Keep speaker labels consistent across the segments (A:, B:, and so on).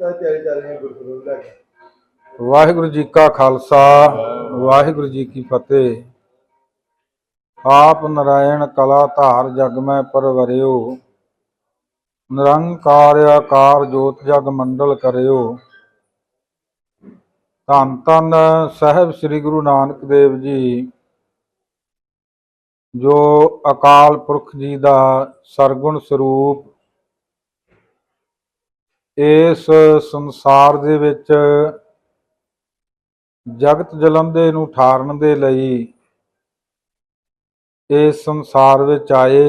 A: ਤਾਂ ਤਿਆਰੀ ਚੱਲ ਰਹੀ ਹੈ ਗੁਰਪੁਰਬ ਲੈ
B: ਵਾਹਿਗੁਰੂ ਜੀ ਕਾ ਖਾਲਸਾ, ਵਾਹਿਗੁਰੂ ਜੀ ਕੀ ਫਤਿਹ। ਆਪ ਨਰਾਇਣ ਕਲਾ ਧਾਰ ਜਗ ਮੈਂ ਪਰਵਰਿਓ, ਨਿਰੰਕਾਰ ਆਕਾਰ ਜੋਤ ਜਗ ਮੰਡਲ ਕਰਿਓ। ਧੰਨ ਧੰਨ ਸਾਹਿਬ ਸ੍ਰੀ ਗੁਰੂ ਨਾਨਕ ਦੇਵ ਜੀ, ਜੋ ਅਕਾਲ ਪੁਰਖ ਜੀ ਦਾ ਸਰਗੁਣ ਸਰੂਪ ਇਸ ਸੰਸਾਰ ਦੇ ਵਿੱਚ ਜਗਤ ਜਲੰਦੇ ਨੂੰ ਠਾਰਨ ਦੇ ਲਈ ਇਸ ਸੰਸਾਰ ਵਿੱਚ ਆਏ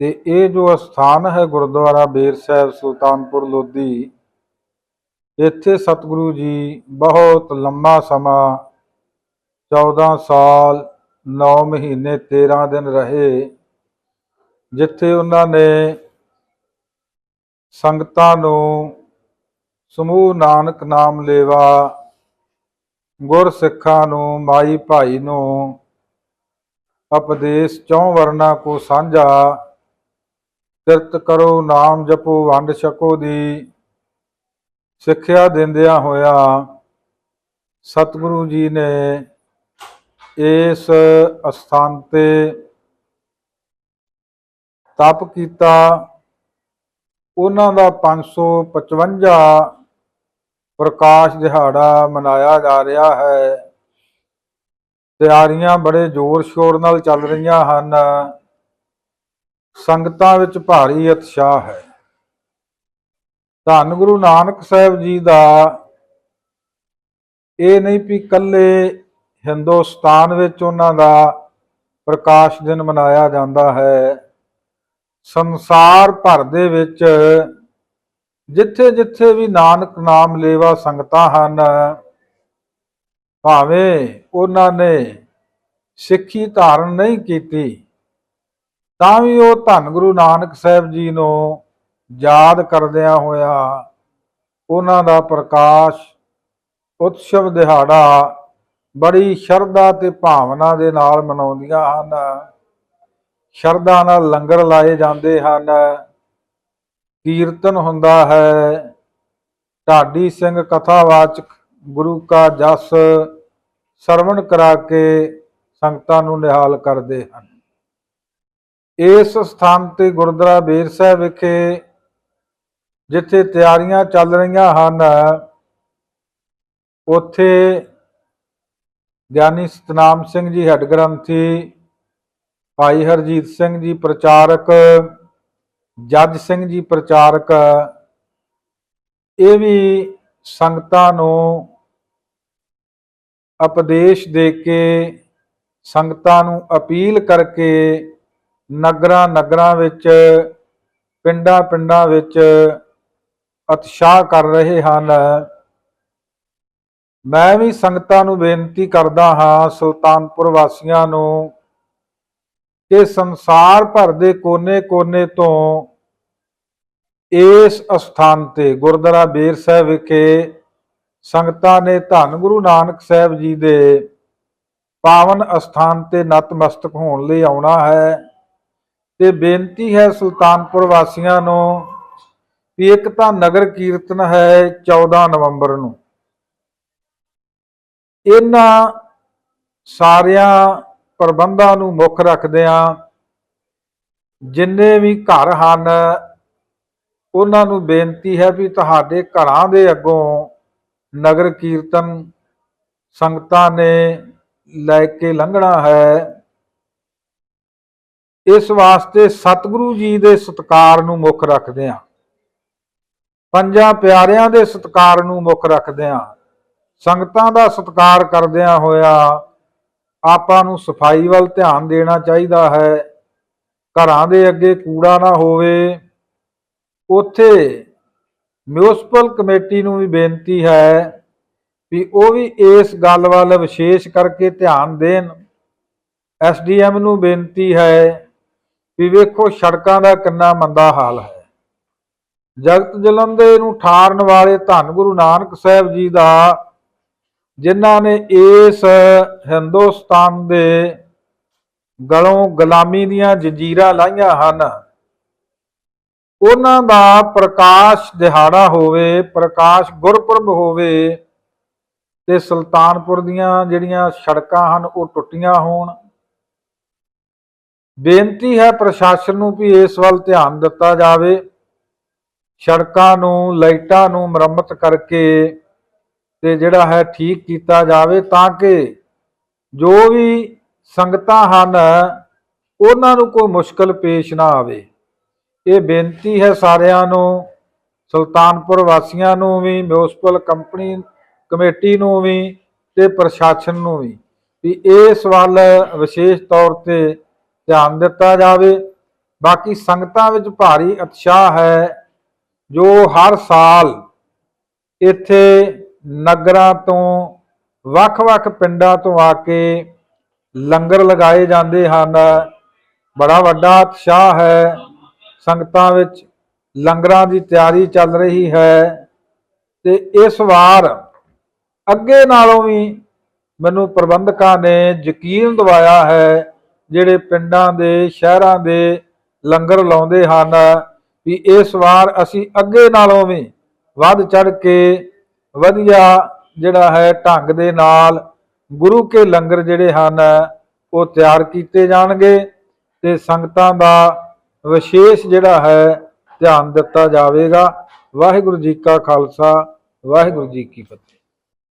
B: ਤੇ ਇਹ ਜੋ ਅਸਥਾਨ ਹੈ ਗੁਰਦੁਆਰਾ ਬੇਰ ਸਾਹਿਬ ਸੁਲਤਾਨਪੁਰ ਲੋਧੀ, ਇੱਥੇ ਸਤਿਗੁਰੂ ਜੀ ਬਹੁਤ ਲੰਮਾ ਸਮਾਂ 14 ਸਾਲ 9 ਮਹੀਨੇ 13 ਦਿਨ ਰਹੇ, ਜਿੱਥੇ ਉਹਨਾਂ ਨੇ ਸੰਗਤਾਂ ਨੂੰ ਸਮੂਹ ਨਾਨਕ ਨਾਮ ਲੇਵਾ, ਗੁਰ ਸਿੱਖਾਂ ਨੂੰ ਮਾਈ ਭਾਈ ਨੂੰ ਉਪਦੇਸ਼ ਚੌਂ ਵਰਨਾ ਕੋ ਸਾਂਝਾ, ਕਿਰਤ ਕਰੋ ਨਾਮ ਜਪੋ ਵੰਡ ਛਕੋ ਦੀ, ਸਿੱਖਿਆ ਦਿੰਦਿਆਂ ਹੋਇਆ ਸਤਿਗੁਰੂ ਜੀ ਨੇ ਇਸ ਅਸਥਾਨ ਤੇ ਤਪ ਕੀਤਾ। ਉਹਨਾਂ ਦਾ 555 ਪ੍ਰਕਾਸ਼ ਦਿਹਾੜਾ ਮਨਾਇਆ ਜਾ ਰਿਹਾ ਹੈ। ਤਿਆਰੀਆਂ ਬੜੇ ਜ਼ੋਰ ਸ਼ੋਰ ਨਾਲ ਚੱਲ ਰਹੀਆਂ ਹਨ। ਸੰਗਤਾਂ ਵਿੱਚ ਭਾਰੀ ਉਤਸ਼ਾਹ ਹੈ। ਧੰਨ ਗੁਰੂ ਨਾਨਕ ਸਾਹਿਬ ਜੀ ਦਾ ਇਹ ਨਹੀਂ ਵੀ ਕੱਲੇ ਹਿੰਦੁਸਤਾਨ ਵਿੱਚ ਉਹਨਾਂ ਦਾ ਪ੍ਰਕਾਸ਼ ਦਿਨ ਮਨਾਇਆ ਜਾਂਦਾ ਹੈ। ਸੰਸਾਰ ਭਰ ਦੇ ਵਿੱਚ ਜਿੱਥੇ ਜਿੱਥੇ ਵੀ ਨਾਨਕ ਨਾਮ ਲੇਵਾ ਸੰਗਤਾਂ ਹਨ, ਭਾਵੇਂ ਉਹਨਾਂ ਨੇ ਸਿੱਖੀ ਧਾਰਨ ਨਹੀਂ ਕੀਤੀ, ਤਾਂ ਵੀ ਉਹ ਧੰਨ ਗੁਰੂ ਨਾਨਕ ਸਾਹਿਬ ਜੀ ਨੂੰ ਯਾਦ ਕਰਦਿਆਂ ਹੋਇਆ ਉਹਨਾਂ ਦਾ ਪ੍ਰਕਾਸ਼ ਉਤਸਵ ਦਿਹਾੜਾ ਬੜੀ ਸ਼ਰਧਾ ਤੇ ਭਾਵਨਾ ਦੇ ਨਾਲ ਮਨਾਉਂਦੀਆਂ ਹਨ। ਸ਼ਰਧਾ ਨਾਲ ਲੰਗਰ ਲਾਏ ਜਾਂਦੇ ਹਨ। ਕੀਰਤਨ ਹੁੰਦਾ ਹੈ। ਢਾਡੀ ਸਿੰਘ ਕਥਾਵਾਚਕ ਗੁਰੂ ਕਾ ਜਸ ਸਰਵਣ ਕਰਾ ਕੇ ਸੰਗਤਾਂ ਨੂੰ ਨਿਹਾਲ ਕਰਦੇ ਹਨ। ਇਸ ਸਥਾਨ ਤੇ ਗੁਰਦੁਆਰਾ ਬੇਰ ਸਾਹਿਬ ਵਿਖੇ ਜਿੱਥੇ ਤਿਆਰੀਆਂ ਚੱਲ ਰਹੀਆਂ ਹਨ, ਉੱਥੇ ਗਿਆਨੀ ਸਤਨਾਮ ਸਿੰਘ ਜੀ, ਹੈੱਡ ਗ੍ਰੰਥੀ ਭਾਈ ਹਰਜੀਤ ਸਿੰਘ ਜੀ ਪ੍ਰਚਾਰਕ, ਜੱਜ ਸਿੰਘ ਜੀ ਪ੍ਰਚਾਰਕ, ਇਹ ਵੀ ਸੰਗਤਾਂ ਨੂੰ ਉਪਦੇਸ਼ ਦੇ ਕੇ ਸੰਗਤਾਂ ਨੂੰ ਅਪੀਲ ਕਰਕੇ ਨਗਰਾਂ ਨਗਰਾਂ ਵਿੱਚ, ਪਿੰਡਾਂ ਪਿੰਡਾਂ ਵਿੱਚ ਉਤਸ਼ਾਹ ਕਰ ਰਹੇ ਹਨ। ਮੈਂ ਵੀ ਸੰਗਤਾਂ ਨੂੰ ਬੇਨਤੀ ਕਰਦਾ ਹਾਂ, ਸੁਲਤਾਨਪੁਰ ਵਾਸੀਆਂ ਨੂੰ ਕਿ ਸੰਸਾਰ ਭਰ ਦੇ ਕੋਨੇ-ਕੋਨੇ ਤੋਂ ਇਸ ਅਸਥਾਨ ਤੇ ਗੁਰਦੁਆਰਾ ਬੇਰ ਸਾਹਿਬ ਵਿਖੇ ਸੰਗਤਾਂ ਨੇ ਧੰਨ ਗੁਰੂ ਨਾਨਕ ਸਾਹਿਬ ਜੀ ਦੇ ਪਾਵਨ ਅਸਥਾਨ ਤੇ ਨਤਮਸਤਕ ਹੋਣ ਲਈ ਆਉਣਾ ਹੈ ਤੇ ਬੇਨਤੀ ਹੈ ਸੁਲਤਾਨਪੁਰ ਵਾਸੀਆਂ ਨੂੰ ਵੀ ਇੱਕ ਤਾਂ ਨਗਰ ਕੀਰਤਨ ਹੈ 14 ਨਵੰਬਰ ਨੂੰ। ਇਹਨਾਂ ਸਾਰਿਆਂ ਪ੍ਰਬੰਧਾਂ ਨੂੰ ਮੁੱਖ ਰੱਖਦਿਆਂ ਜਿੰਨੇ ਵੀ ਘਰ ਹਨ, ਉਹਨਾਂ ਨੂੰ ਬੇਨਤੀ ਹੈ ਵੀ ਤੁਹਾਡੇ ਘਰਾਂ ਦੇ ਅੱਗੋਂ ਨਗਰ ਕੀਰਤਨ ਸੰਗਤਾਂ ਨੇ ਲੈ ਕੇ ਲੰਘਣਾ ਹੈ। ਇਸ ਵਾਸਤੇ ਸਤਿਗੁਰੂ ਜੀ ਦੇ ਸਤਕਾਰ ਨੂੰ ਮੁੱਖ ਰੱਖਦਿਆਂ ਪੰਜਾਂ ਪਿਆਰਿਆਂ ਦੇ ਸਤਕਾਰ ਨੂੰ ਮੁੱਖ ਰੱਖਦਿਆਂ ਸੰਗਤਾਂ ਦਾ ਸਤਕਾਰ ਕਰਦਿਆਂ ਹੋਇਆ ਆਪਾਂ ਨੂੰ ਸਫ਼ਾਈ ਵੱਲ ਧਿਆਨ ਦੇਣਾ ਚਾਹੀਦਾ ਹੈ। ਘਰਾਂ ਦੇ ਅੱਗੇ ਕੂੜਾ ਨਾ ਹੋਵੇ। ਉੱਥੇ ਮਿਊਨਿਸਪਲ ਕਮੇਟੀ ਨੂੰ ਵੀ ਬੇਨਤੀ ਹੈ ਵੀ ਉਹ ਵੀ ਇਸ ਗੱਲ ਵੱਲ ਵਿਸ਼ੇਸ਼ ਕਰਕੇ ਧਿਆਨ ਦੇਣ। ਐਸਡੀਐਮ ਨੂੰ ਬੇਨਤੀ ਹੈ ਵੀ ਵੇਖੋ ਸੜਕਾਂ ਦਾ ਕਿੰਨਾ ਮੰਦਾ ਹਾਲ ਹੈ। ਜਗਤ ਜਲੰਦੇ ਨੂੰ ਠਾਰਨ ਵਾਲੇ ਧੰਨ ਗੁਰੂ ਨਾਨਕ ਸਾਹਿਬ ਜੀ ਦਾ ਜਿਨ੍ਹਾਂ ਨੇ ਇਸ ਹਿੰਦੁਸਤਾਨ ਦੇ ਗਲੋਂ ਗੁਲਾਮੀ ਦੀਆਂ ਜੰਜੀਰਾਂ ਲਾਈਆਂ ਹਨ, ਉਹਨਾਂ ਦਾ ਪ੍ਰਕਾਸ਼ ਦਿਹਾੜਾ ਹੋਵੇ, ਪ੍ਰਕਾਸ਼ ਗੁਰਪੁਰਬ ਹੋਵੇ ਤੇ ਸੁਲਤਾਨਪੁਰ ਦੀਆਂ ਜਿਹੜੀਆਂ ਸੜਕਾਂ ਹਨ, ਉਹ ਟੁੱਟੀਆਂ ਹੋਣ। ਬੇਨਤੀ ਹੈ ਪ੍ਰਸ਼ਾਸਨ ਨੂੰ ਵੀ ਇਸ ਵੱਲ ਧਿਆਨ ਦਿੱਤਾ ਜਾਵੇ। ਸੜਕਾਂ ਨੂੰ, ਲਾਈਟਾਂ ਨੂੰ ਮੁਰੰਮਤ ਕਰਕੇ ਤੇ ਜਿਹੜਾ ਹੈ ਠੀਕ ਕੀਤਾ ਜਾਵੇ ਤਾਂ ਕਿ ਜੋ ਵੀ ਸੰਗਤਾਂ ਹਨ, ਉਹਨਾਂ ਨੂੰ ਕੋਈ ਮੁਸ਼ਕਲ ਪੇਸ਼ ਨਾ ਆਵੇ। ਇਹ ਬੇਨਤੀ ਹੈ ਸਾਰਿਆਂ ਨੂੰ, ਸੁਲਤਾਨਪੁਰ ਵਾਸੀਆਂ ਨੂੰ ਵੀ ਮਿਊਨਿਸਪਲ ਕੰਪਨੀ ਕਮੇਟੀ ਨੂੰ ਵੀ ਤੇ ਪ੍ਰਸ਼ਾਸਨ ਨੂੰ ਵੀ ਵੀ ਇਸ ਵੱਲ ਵਿਸ਼ੇਸ਼ ਤੌਰ ਤੇ ਧਿਆਨ ਦਿੱਤਾ ਜਾਵੇ। ਬਾਕੀ ਸੰਗਤਾਂ ਵਿੱਚ ਭਾਰੀ ਉਤਸ਼ਾਹ ਹੈ ਜੋ ਹਰ ਸਾਲ ਇੱਥੇ ਨਗਰਾਂ ਤੋਂ ਵੱਖ-ਵੱਖ ਪਿੰਡਾਂ ਤੋਂ ਆ ਕੇ ਲੰਗਰ ਲਗਾਏ ਜਾਂਦੇ ਹਨ। ਬੜਾ ਵੱਡਾ ਉਤਸ਼ਾਹ ਹੈ। ਸੰਗਤਾਂ ਵਿੱਚ ਲੰਗਰਾਂ ਦੀ ਤਿਆਰੀ ਚੱਲ ਰਹੀ ਹੈ ਤੇ ਇਸ ਵਾਰ ਅੱਗੇ ਨਾਲੋਂ ਵੀ ਮੈਨੂੰ ਪ੍ਰਬੰਧਕਾਂ ਨੇ ਯਕੀਨ ਦਿਵਾਇਆ ਹੈ, ਜਿਹੜੇ ਪਿੰਡਾਂ ਦੇ, ਸ਼ਹਿਰਾਂ ਦੇ ਲੰਗਰ ਲਾਉਂਦੇ ਹਨ ਵੀ ਇਸ ਵਾਰ ਅਸੀਂ ਅੱਗੇ ਨਾਲੋਂ ਵੀ ਵੱਧ ਚੜ ਕੇ ਵਧੀਆ ਜਿਹੜਾ ਹੈ ਢੰਗ ਦੇ ਨਾਲ ਗੁਰੂ ਕੇ ਲੰਗਰ ਜਿਹੜੇ ਹਨ, ਉਹ ਤਿਆਰ ਕੀਤੇ ਜਾਣਗੇ ਤੇ ਸੰਗਤਾਂ ਦਾ ਵਿਸ਼ੇਸ਼ ਜਿਹੜਾ ਹੈ ਧਿਆਨ ਦਿੱਤਾ ਜਾਵੇਗਾ। ਵਾਹਿਗੁਰੂ ਜੀ ਕਾ ਖਾਲਸਾ, ਵਾਹਿਗੁਰੂ ਜੀ ਕੀ ਫਤਿਹ।